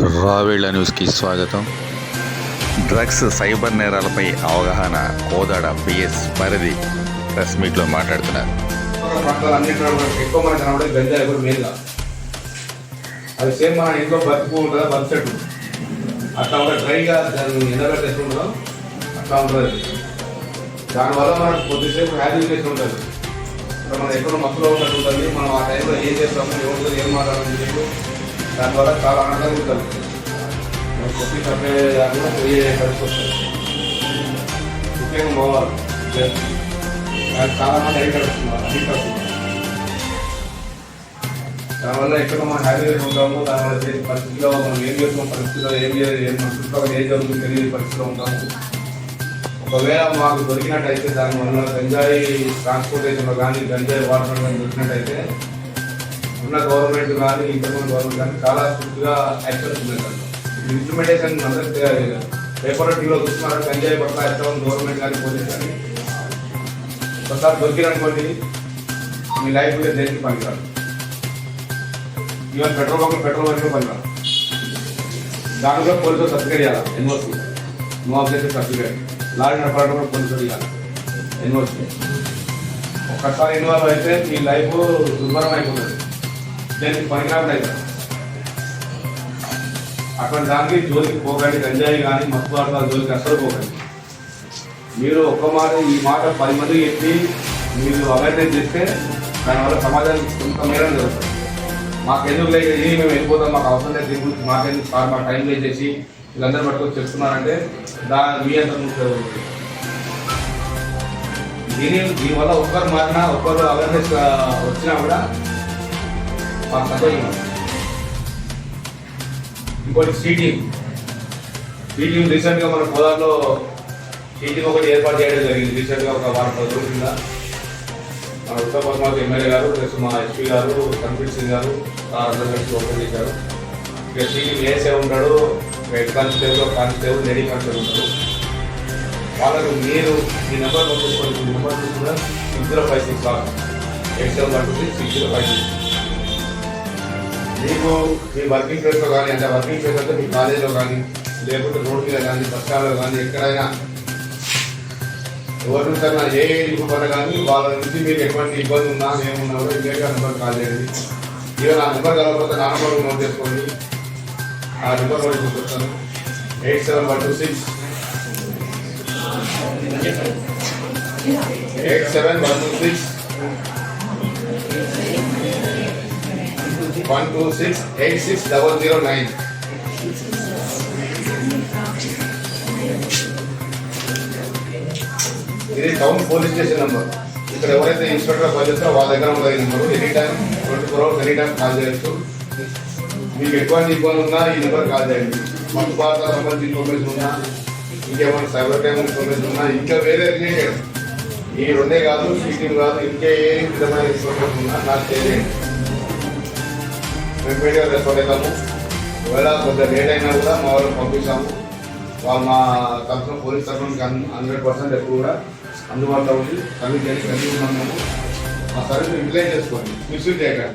రావేళ్ళ న్యూస్కి స్వాగతం. Drugs cyber నేరాలపై అవగాహన కోదాడ పిఎస్ పరిధి ప్రెస్ మీట్లో మాట్లాడుతున్నారు. ఎక్కువ మనకి కనబడే గంజాయి కూడా మెయిన్గా. అది సేమ్ మన ఇంట్లో బతుకు ఉంటుందా? బతు చెట్టు అట్లా ఉంటుంది డ్రైగా దాన్ని ఎండబెట్టేసి ఉండదు అట్లా ఉంటుంది. అది. దానివల్ల మనకు కొద్దిసేపు హ్యాబిలిటేషన్ ఉంటుంది. మనం ఎక్కడో మక్కులో ఉన్నట్టు ఉంటుంది. మనం ఆ టైంలో ఏం చేస్తాము ఎవరితో ఏం మాట్లాడాలని చెప్పి దానివల్ల చాలా ఆనందంగా ఉంటుంది. మనం కొద్ది చెప్పే దాంట్లో పోయే పరిస్థితి వస్తుంది. ముఖ్యంగా మగవాళ్ళు దానికి చాలా మంది అడిగి కడుతున్నారు అడిగి కడుతున్నారు దానివల్ల ఎక్కడ మనం హ్యాపీగా ఉంటాము దానివల్ల చేసే పరిస్థితిలో మనం ఏం చేస్తున్నాం పరిస్థితిలో ఏం ఏం మన చుట్టుపక్కల ఏం జరుగుతుంది తెలియని పరిస్థితిలో ఉంటాము ఒకవేళ మాకు దొరికినట్టయితే దానివల్ల గంజాయి ట్రాన్స్పోర్టేషన్లో కానీ గంజాయి వాడడం దొరికినట్టయితే ఉన్న గవర్నమెంట్ కానీ ఇంతకుముందు గవర్నమెంట్ కానీ చాలా స్ట్రిక్ట్గా యాక్షన్ ఉన్నాయి దాంట్లో ఇంప్లిమెంటేషన్ అందరికీ పేపర్ టీవీలో చూస్తున్నారు? గంజాయి పట్ల ఎట్లా గవర్నమెంట్ కానీ పోలీస్ కానీ? ఒకసారి దొరికిరనుకోండి మీ లైఫ్ మీద దేనికి పనికిరాదు. Even petrol bunk petrol bunk పనికిరాదు. దానిలో పోలీసులు సర్టిఫికేట్ ఇవ్వాలి NOC. No objective certificate. Lorry నడపడం కూడా ఇవ్వాలి ఎన్ఓసి. ఒక్కసారి ఇన్వాల్వ్ అయితే మీ లైఫ్ దుర్భరం అయిపోతుంది దానికి పనికిరాదు అవుతుంది అటువంటి దానికి జోలికి పోకండి గంజాయి కానీ మత్తు పదార్థాల జోలికి అసలు పోకండి. మీరు ఒక్క మాట ఈ మాట పది మందికి చెప్పి మీరు అవేర్నెస్ చేస్తే దానివల్ల సమాజానికి కొంత మేర జరుగుతుంది. మాకు ఎందుకు లేదు ఇది మేము వెళ్ళిపోతాం మాకు అవసరం లేదు దీని గురించి మాకెందుకు సార్ మా టైం వేస్ట్ చేసి వీళ్ళందరూ పట్టుకొని చెప్తున్నారంటే దా మీ అంత దీని దీనివల్ల ఒక్కరు మారినా ఒక్కరు అవేర్నెస్ వచ్చినా కూడా మాకు సంతోషం ఇంకోటి సీటింగ్ సీటింగ్ రీసెంట్గా మన కోదాలో సీటింగ్ ఒకటి ఏర్పాటు చేయడం జరిగింది. రీసెంట్గా ఒక వారం రోజుల కింద. మన ఉత్తర పద్మావతి ఎమ్మెల్యే గారు ప్లస్ మా ఎస్పీ గారు కన్వీర్ సింగ్ గారు అందరూ కలిసి ఓపెన్ చేశారు. ఇక సీటింగ్ ఏసే ఉంటాడు head constable constable lady constable ఉంటారు. వాళ్ళకు మీరు మీ నెంబర్ పంపించుకోండి. మీ నెంబర్ కూడా six zero five six eight seven one two six six zero five six మీకు మీ వర్కింగ్ ప్లేస్లో కానీ అంటే వర్కింగ్ ప్లేస్ అంటే మీ కాలేజీలో కానీ లేకపోతే రోడ్ మీద కానీ బస్ స్టాండ్లో కానీ ఎక్కడైనా ఎవరి నుంచి ఏ ఇబ్బంది పడ కానీ వాళ్ళ నుంచి మీకు ఎటువంటి ఇబ్బంది ఉన్నా ఏమున్నా కూడా ఇమీడియట్గా నెంబర్ కాల్ చేయండి. ఈవెన్ ఆ నెంబర్ కలవకపోతే నా నెంబర్ నోట్ చేసుకోండి. ఆ నెంబర్ కూడా చూపిస్తాను. Eight seven one two six. Eight seven one two six. One two six eight six double zero nine ఇది టౌన్ పోలీస్ స్టేషన్ నెంబర్. ఇక్కడ ఎవరైతే ఇన్స్పెక్టర్ పనిచేస్తారో వాళ్ళ దగ్గర ఉంటుంది ఈ number. Any time twenty four hours any time call చేయొచ్చు. మీకు ఎటువంటి ఇబ్బంది ఉన్నా ఈ నెంబర్ కాల్ చేయండి. మత్తు భారత సంబంధించిన ఇన్ఫర్మేషన్ ఉన్నా ఇంకేమైనా సైబర్ క్రైమ్ ఇన్ఫర్మేషన్ ఉన్నా ఇంకా వేరే రిలేటెడ్. ఈ రెండే కాదు సీటింగ్ కాదు ఇంకే ఏ విధమైన ఇన్ఫర్మేషన్ ఉన్నా నాకు తెలియండి మేము మీడియా ఒకవేళ కొంచెం లేట్ అయినా కూడా మా వాళ్ళకి పంపిస్తాము. వాళ్ళు మా తరఫున పోలీస్ తరఫున హండ్రెడ్ పర్సెంట్ ఎప్పుడు కూడా అందుబాటులో ఉంది సర్వీస్ చేసి కన్వీన్ ఉన్నాము ఆ సర్వీస్ యూటిలైజ్ చేసుకోండి మిస్యూజ్ చేయకండి.